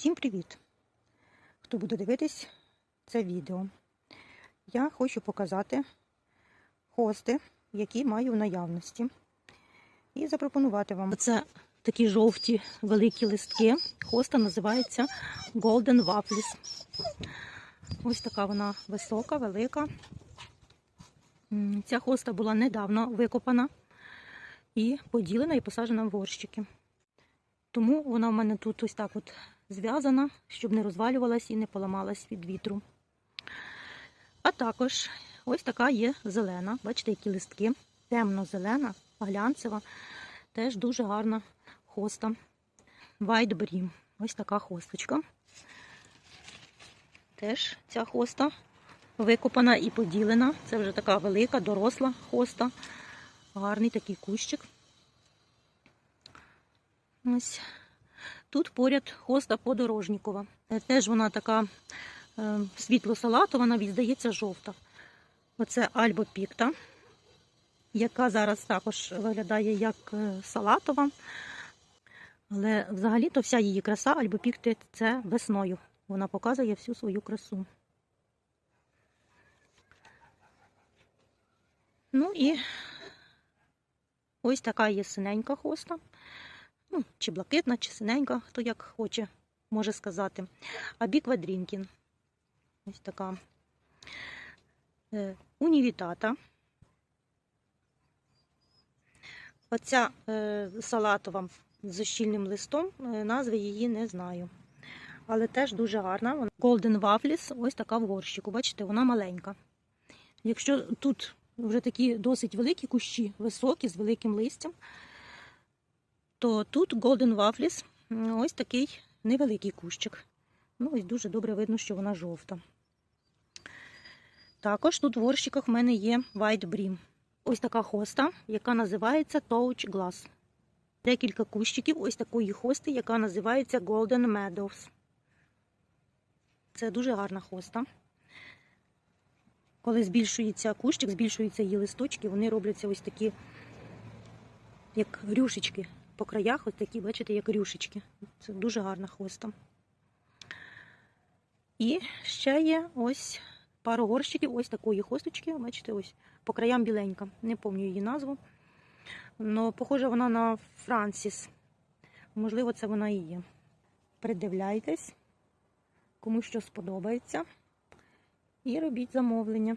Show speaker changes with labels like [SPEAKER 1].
[SPEAKER 1] Всім привіт! Хто буде дивитись це відео. Я хочу показати хости, які маю в наявності. І запропонувати вам. Це такі жовті великі листки. Хоста називається Golden Waffles. Ось така вона висока, велика. Ця хоста була недавно викопана і поділена і посаджена в горщики. Тому вона в мене тут ось так от зв'язана, щоб не розвалювалась і не поламалась від вітру. А також ось така є зелена. Бачите, які листки. Темно-зелена, глянцева. Теж дуже гарна хоста. Brim. Ось така хосточка. Теж ця хоста викопана і поділена. Це вже така велика, доросла хоста. Гарний такий кущик. Ось. Тут поряд хоста подорожнікова. Е, Теж вона така е, світло-салатова, навіть здається, жовта. Оце Альбо Пікта, яка зараз також виглядає як е, салатова. Але взагалі-то вся її краса Альбо Пікти це весною. Вона показує всю свою красу. Ну і ось така є синенька хоста ну, чи блакитна, чи синенька, хто як хоче, може сказати. А біквадрінкін. Ось така е, унівітата. Оця е, салатова з щільним листом, е, назви її не знаю. Але теж дуже гарна. Golden Waffles, ось така в горщику. Бачите, вона маленька. Якщо тут вже такі досить великі кущі, високі, з великим листям, то тут Golden Waffles ось такий невеликий кущик. Ну, ось дуже добре видно, що вона жовта. Також тут в горщиках в мене є White Brim. Ось така хоста, яка називається Touch Glass. Декілька кущиків ось такої хости, яка називається Golden Meadows. Це дуже гарна хоста. Коли збільшується кущик, збільшуються її листочки, вони робляться ось такі, як рюшечки по краях, ось такі, бачите, як рюшечки. Це дуже гарна хвоста. І ще є ось пару горщиків ось такої хосточки. Бачите, ось по краям біленька. Не пам'ятаю її назву. Но похожа вона на Франсіс. Можливо, це вона і є. Придивляйтесь, кому що сподобається. І робіть замовлення.